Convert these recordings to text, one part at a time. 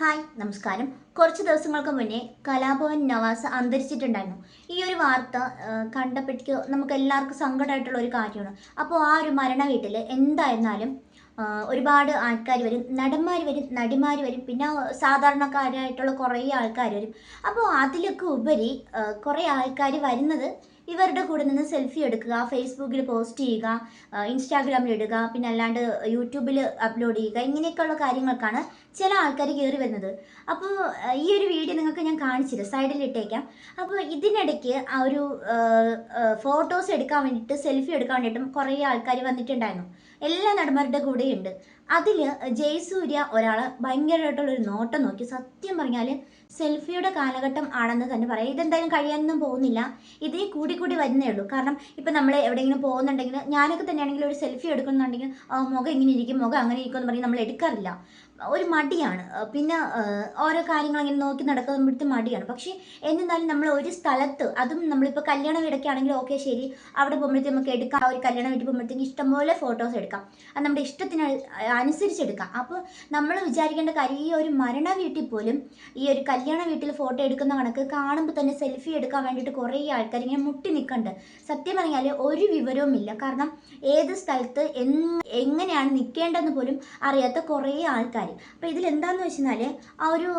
Hi നമസ്കാരം. കുറച്ച് ദിവസങ്ങൾക്ക് മുന്നേ കലാഭവൻ നവാസ് അന്തരിച്ചിട്ടുണ്ടായിരുന്നു. ഈ ഒരു വാർത്ത കണ്ടപ്പോഴേക്ക് നമുക്ക് എല്ലാവർക്കും സങ്കടമായിട്ടുള്ള ഒരു കാര്യമാണ്. അപ്പോൾ ആ ഒരു മരണ വീട്ടിൽ എന്തായിരുന്നാലും ഒരുപാട് ആൾക്കാർ വരും നടന്മാർ വരും നടിമാർ വരും പിന്നെ സാധാരണക്കാരായിട്ടുള്ള കുറേ ആൾക്കാർ വരും. അപ്പോൾ അതിലൊക്കെ ഉപരി കുറേ ആൾക്കാർ വരുന്നത് ഇവരുടെ കൂടെ നിന്ന് സെൽഫി എടുക്കുക ഫേസ്ബുക്കിൽ പോസ്റ്റ് ചെയ്യുക ഇൻസ്റ്റാഗ്രാമിൽ ഇടുക പിന്നെ അല്ലാണ്ട് യൂട്യൂബിൽ അപ്ലോഡ് ചെയ്യുക ഇങ്ങനെയൊക്കെയുള്ള കാര്യങ്ങൾക്കാണ് ചില ആൾക്കാർ കയറി വരുന്നത്. അപ്പോൾ ഈ ഒരു വീഡിയോ നിങ്ങൾക്ക് ഞാൻ കാണിച്ചില്ല സൈഡിൽ ഇട്ടേക്കാം. അപ്പോൾ ഇതിനിടയ്ക്ക് ആ ഒരു ഫോട്ടോസ് എടുക്കാൻ വേണ്ടിയിട്ട് സെൽഫി എടുക്കാൻ വേണ്ടിയിട്ടും കുറേ ആൾക്കാർ വന്നിട്ടുണ്ടായിരുന്നു. എല്ലാ നടന്മാരുടെ കൂടെയുണ്ട്. അതിൽ ജയസൂര്യ ഒരാൾ ഭയങ്കരമായിട്ടുള്ളൊരു നോട്ടം നോക്കി സത്യം പറഞ്ഞാൽ സെൽഫിയുടെ കാലഘട്ടം ആണെന്ന് തന്നെ പറയാം. ഇതെന്തായാലും കഴിയാനൊന്നും പോകുന്നില്ല. ഇതേ കൂടി കൂടി വരുന്നേ ഉള്ളൂ. കാരണം ഇപ്പം നമ്മൾ എവിടെയെങ്കിലും പോകുന്നുണ്ടെങ്കിൽ ഞാനൊക്കെ തന്നെയാണെങ്കിൽ ഒരു സെൽഫി എടുക്കുന്നുണ്ടെങ്കിൽ മുഖം ഇങ്ങനെ ഇരിക്കും മുഖം അങ്ങനെ ഇരിക്കുമെന്ന് പറഞ്ഞ് നമ്മൾ എടുക്കാറില്ല. ഒരു മടിയാണ്. പിന്നെ ഓരോ കാര്യങ്ങൾ ഇങ്ങനെ നോക്കി നടക്കുമ്പോഴത്തെ മടിയാണ്. പക്ഷേ എന്നിരുന്നാലും നമ്മൾ ഒരു സ്ഥലത്ത് അതും നമ്മളിപ്പോൾ കല്യാണ വീടൊക്കെയാണെങ്കിൽ ഓക്കെ ശരി അവിടെ പോകുമ്പോഴത്തേക്ക് നമുക്ക് എടുക്കാം. ഒരു കല്യാണ വീട്ടിൽ പോകുമ്പോഴത്തേക്ക് ഇഷ്ടംപോലെ ഫോട്ടോസ് എടുക്കാം. അത് നമ്മുടെ ഇഷ്ടത്തിന് അനുസരിച്ച് എടുക്കാം അപ്പോൾ നമ്മൾ വിചാരിക്കേണ്ട കാര്യം ഈ ഒരു മരണ വീട്ടിൽ പോലും ഈ ഒരു കല്യാണ വീട്ടിൽ ഫോട്ടോ എടുക്കുന്ന കണക്ക് കാണുമ്പോൾ തന്നെ സെൽഫി എടുക്കാൻ വേണ്ടിയിട്ട് കുറേ ആൾക്കാർ ഇങ്ങനെ മുട്ടി നിൽക്കുന്നുണ്ട് സത്യം പറഞ്ഞാൽ ഒരു വിവരവും ഇല്ല. കാരണം ഏത് സ്ഥലത്ത് എങ്ങനെയാണ് നിൽക്കേണ്ടതെന്ന് പോലും അറിയാത്ത കുറേ ആൾക്കാർ. അപ്പോൾ ഇതിൽ എന്താണെന്ന് വെച്ചാൽ ആ ഒരു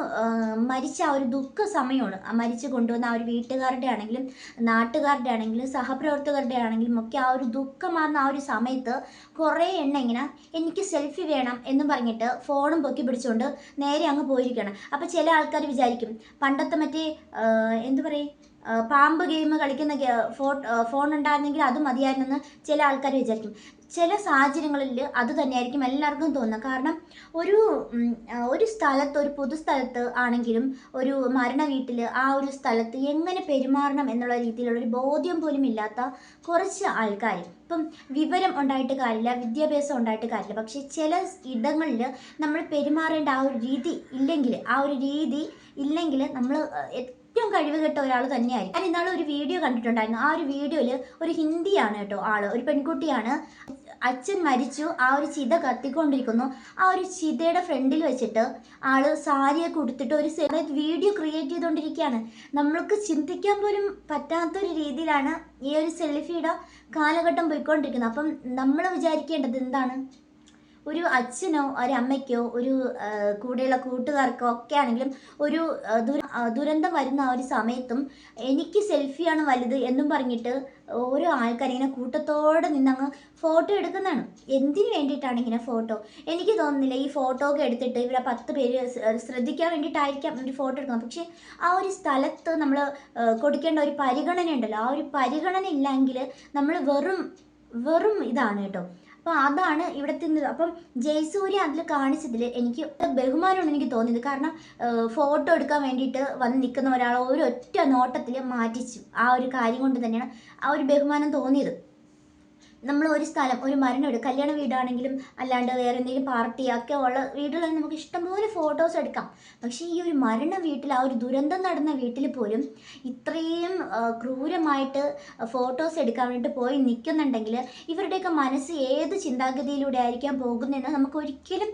മരിച്ച ആ ഒരു ദുഃഖ സമയമാണ്. മരിച്ച് കൊണ്ടുവന്ന ആ ഒരു വീട്ടുകാരുടെ ആണെങ്കിലും നാട്ടുകാരുടെ ആണെങ്കിലും സഹപ്രവർത്തകരുടെ ആണെങ്കിലും ഒക്കെ ആ ഒരു ദുഃഖമാർന്ന ആ ഒരു സമയത്ത് കുറേ എണ്ണ ഇങ്ങനെ എനിക്ക് സെൽഫി വേണം എന്നും പറഞ്ഞിട്ട് ഫോണും പൊക്കി പിടിച്ചുകൊണ്ട് നേരെ അങ്ങ് പോയിരിക്കണം. അപ്പോൾ ചില ആൾക്കാർ വിചാരിക്കും പണ്ടത്തെ മറ്റേ എന്തു പറയും? പാമ്പ് ഗെയിം കളിക്കുന്ന ഗെ- ഫോ- ഫോൺ ഉണ്ടായിരുന്നെങ്കിൽ അത് മതിയായിരുന്നെന്ന് ചില ആൾക്കാർ വിചാരിക്കും. ചില സാഹചര്യങ്ങളിൽ അത് തന്നെയായിരിക്കും എല്ലാവർക്കും തോന്നുക കാരണം ഒരു ഒരു സ്ഥലത്ത് ഒരു പൊതുസ്ഥലത്ത് ആണെങ്കിലും ഒരു മരണ വീട്ടിൽ ആ ഒരു സ്ഥലത്ത് എങ്ങനെ പെരുമാറണം എന്നുള്ള രീതിയിലുള്ള ഒരു ബോധ്യം പോലും ഇല്ലാത്ത കുറച്ച് ആൾക്കാർ. ഇപ്പം വിവരം ഉണ്ടായിട്ട് കാര്യമില്ല വിദ്യാഭ്യാസം ഉണ്ടായിട്ട് കാര്യമില്ല. പക്ഷേ ചില ഇടങ്ങളിൽ നമ്മൾ പെരുമാറേണ്ട ആ ഒരു രീതി ഇല്ലെങ്കിൽ ആ ഒരു രീതി ഇല്ലെങ്കിൽ നമ്മൾ ഏറ്റവും കഴിവ് കെട്ട ഒരാൾ തന്നെയായിരിക്കും. ഞാൻ ഇന്നാൾ ഒരു വീഡിയോ കണ്ടിട്ടുണ്ടായിരുന്നു. ആ ഒരു വീഡിയോയിൽ ഒരു ഹിന്ദിയാണ് കേട്ടോ ആൾ ഒരു പെൺകുട്ടിയാണ്. അച്ഛൻ മരിച്ചു. ആ ഒരു ചിത കത്തിക്കൊണ്ടിരിക്കുന്നു. ആ ഒരു ചിതയുടെ ഫ്രണ്ടിൽ വെച്ചിട്ട് ആൾ സാരിയൊക്കെ കൊടുത്തിട്ട് ഒരു വീഡിയോ ക്രിയേറ്റ് ചെയ്തുകൊണ്ടിരിക്കുകയാണ് നമ്മൾക്ക് ചിന്തിക്കാൻ പോലും പറ്റാത്തൊരു രീതിയിലാണ് ഈ ഒരു സെൽഫിയുടെ കാലഘട്ടം പോയിക്കൊണ്ടിരിക്കുന്നത്. അപ്പം നമ്മൾ വിചാരിക്കേണ്ടത് എന്താണ്? ഒരു അച്ഛനോ ഒരമ്മയ്ക്കോ ഒരു കൂടെയുള്ള കൂട്ടുകാർക്കോ ഒക്കെ ആണെങ്കിലും ഒരു ദുരന്തം വരുന്ന ആ ഒരു സമയത്തും എനിക്ക് സെൽഫിയാണ് വലുത് എന്നും പറഞ്ഞിട്ട് ഓരോ ആൾക്കാർ ഇങ്ങനെ കൂട്ടത്തോടെ നിന്നങ്ങ് ഫോട്ടോ എടുക്കുന്നതാണ്. എന്തിനു വേണ്ടിയിട്ടാണ് ഇങ്ങനെ ഫോട്ടോ എനിക്ക് തോന്നുന്നില്ല ഈ ഫോട്ടോ ഒക്കെ എടുത്തിട്ട് ഇവിടെ പത്ത് പേര് ശ്രദ്ധിക്കാൻ വേണ്ടിയിട്ടായിരിക്കാം ഒരു ഫോട്ടോ എടുക്കുന്നത്. പക്ഷേ ആ ഒരു സ്ഥലത്ത് നമ്മൾ കൊടുക്കേണ്ട ഒരു പരിഗണന ഉണ്ടല്ലോ ആ ഒരു പരിഗണന ഇല്ലെങ്കിൽ നമ്മൾ വെറും വെറും ഇതാണ് കേട്ടോ. അപ്പോൾ അതാണ് ഇവിടുത്തെ. അപ്പം ജയസൂര്യ അതിൽ കാണിച്ചതിൽ എനിക്ക് ബഹുമാനമാണ് എനിക്ക് തോന്നിയത്. കാരണം ഫോട്ടോ എടുക്കാൻ വേണ്ടിയിട്ട് വന്ന് നിൽക്കുന്ന ഒരാളെ ഒരു ഒറ്റ നോട്ടത്തിൽ മാറ്റിച്ചു. ആ ഒരു കാര്യം കൊണ്ട് തന്നെയാണ് ആ ഒരു ബഹുമാനം തോന്നിയത്. നമ്മൾ ഒരു സ്ഥലം ഒരു മരണം എടുക്കും കല്യാണ വീടാണെങ്കിലും അല്ലാണ്ട് വേറെ എന്തെങ്കിലും പാർട്ടി ഒക്കെ ഉള്ള വീടുകളിൽ നമുക്ക് ഇഷ്ടംപോലെ ഫോട്ടോസ് എടുക്കാം. പക്ഷേ ഈ ഒരു മരണ വീട്ടിൽ ആ ഒരു ദുരന്തം നടന്ന വീട്ടിൽ പോലും ഇത്രയും ക്രൂരമായിട്ട് ഫോട്ടോസ് എടുക്കാൻ വേണ്ടിയിട്ട് പോയി നിൽക്കുന്നുണ്ടെങ്കിൽ ഇവരുടെയൊക്കെ മനസ്സ് ഏത് ചിന്താഗതിയിലൂടെ ആയിരിക്കാൻ പോകുന്നതെന്ന് നമുക്ക് ഒരിക്കലും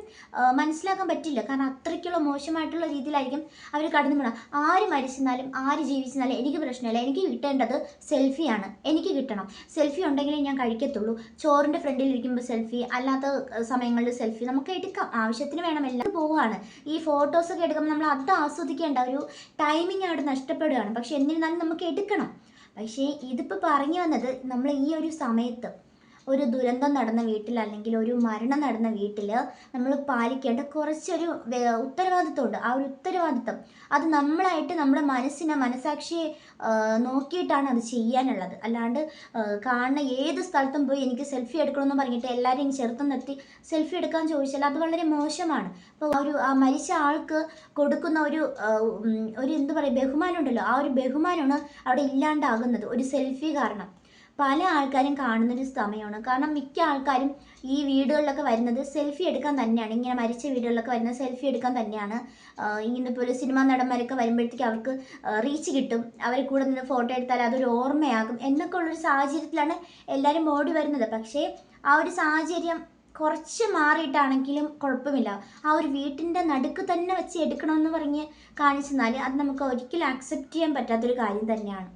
മനസ്സിലാക്കാൻ പറ്റില്ല. കാരണം അത്രയ്ക്കുള്ള മോശമായിട്ടുള്ള രീതിയിലായിരിക്കും അവർ കടന്നു പോകണം ആര് മരിച്ചെന്നാലും ആര് ജീവിച്ചെന്നാലും എനിക്ക് പ്രശ്നമില്ല. എനിക്ക് കിട്ടേണ്ടത് സെൽഫിയാണ് എനിക്ക് കിട്ടണം. സെൽഫി ഉണ്ടെങ്കിലേ ഞാൻ കഴിക്കത്തുള്ളൂ. ചോറിന്റെ ഫ്രണ്ടിൽ ഇരിക്കുമ്പോൾ സെൽഫി അല്ലാത്ത സമയങ്ങളിൽ സെൽഫി നമുക്ക് എടുക്കാം. ആവശ്യത്തിന് വേണം എല്ലാം പോവുകയാണ്. ഈ ഫോട്ടോസൊക്കെ എടുക്കുമ്പോൾ നമ്മൾ അത് ആസ്വദിക്കേണ്ട ഒരു ടൈമിങ് അവിടെ നഷ്ടപ്പെടുകയാണ്. പക്ഷെ എന്നിരുന്നാലും നമുക്ക് എടുക്കണം. പക്ഷേ ഇതിപ്പോൾ പറഞ്ഞു വന്നത് നമ്മൾ ഈ ഒരു സമയത്ത് ഒരു ദുരന്തം നടന്ന വീട്ടിൽ അല്ലെങ്കിൽ ഒരു മരണം നടന്ന വീട്ടിൽ നമ്മൾ പാലിക്കേണ്ട കുറച്ചൊരു ഉത്തരവാദിത്വം ഉത്തരവാദിത്വമുണ്ട്. ആ ഒരു ഉത്തരവാദിത്വം. അത് നമ്മളായിട്ട് നമ്മുടെ മനസ്സിനെ മനസാക്ഷിയെ നോക്കിയിട്ടാണ് അത് ചെയ്യാനുള്ളത്. അല്ലാണ്ട് ആ, കാണുന്ന ഏത് സ്ഥലത്തും പോയി എനിക്ക് സെൽഫി എടുക്കണമെന്ന് പറഞ്ഞിട്ട് എല്ലാവരെയും ചെറുത്ത് നിർത്തി സെൽഫി എടുക്കാൻ ചോദിച്ചാൽ അത് വളരെ മോശമാണ്. അപ്പോൾ ഒരു ആ മരിച്ച ആൾക്ക് കൊടുക്കുന്ന ഒരു ഒരു എന്ത് പറയുക ബഹുമാനം ഉണ്ടല്ലോ ആ ഒരു ബഹുമാനമാണ് അവിടെ ഇല്ലാണ്ടാകുന്നത്. ഒരു സെൽഫി കാരണം. പല ആൾക്കാരും കാണുന്നൊരു സമയമാണ്. കാരണം മിക്ക ആൾക്കാരും ഈ വീടുകളിലൊക്കെ വരുന്നത് സെൽഫി എടുക്കാൻ തന്നെയാണ്. ഇങ്ങനെ മരിച്ച വീടുകളിലൊക്കെ വരുന്നത് സെൽഫി എടുക്കാൻ തന്നെയാണ്. ഇങ്ങനെ പോലെ സിനിമാ നടന്മാരൊക്കെ വരുമ്പോഴത്തേക്ക് അവർക്ക് റീച്ച് കിട്ടും. അവരെ കൂടെ നിന്ന് ഫോട്ടോ എടുത്താൽ അതൊരു ഓർമ്മയാകും. എന്നൊക്കെ ഉള്ളൊരു സാഹചര്യത്തിലാണ് എല്ലാവരും ഓടി വരുന്നത്. പക്ഷേ ആ ഒരു സാഹചര്യം കുറച്ച് മാറിയിട്ടാണെങ്കിലും കുഴപ്പമില്ല. ആ ഒരു വീട്ടിന്റെ നടുക്ക് തന്നെ വെച്ച് എടുക്കണമെന്ന് പറഞ്ഞ് കാണിച്ചെന്നാൽ അത് നമുക്ക് ഒരിക്കലും അക്സെപ്റ്റ് ചെയ്യാൻ പറ്റാത്തൊരു കാര്യം തന്നെയാണ്.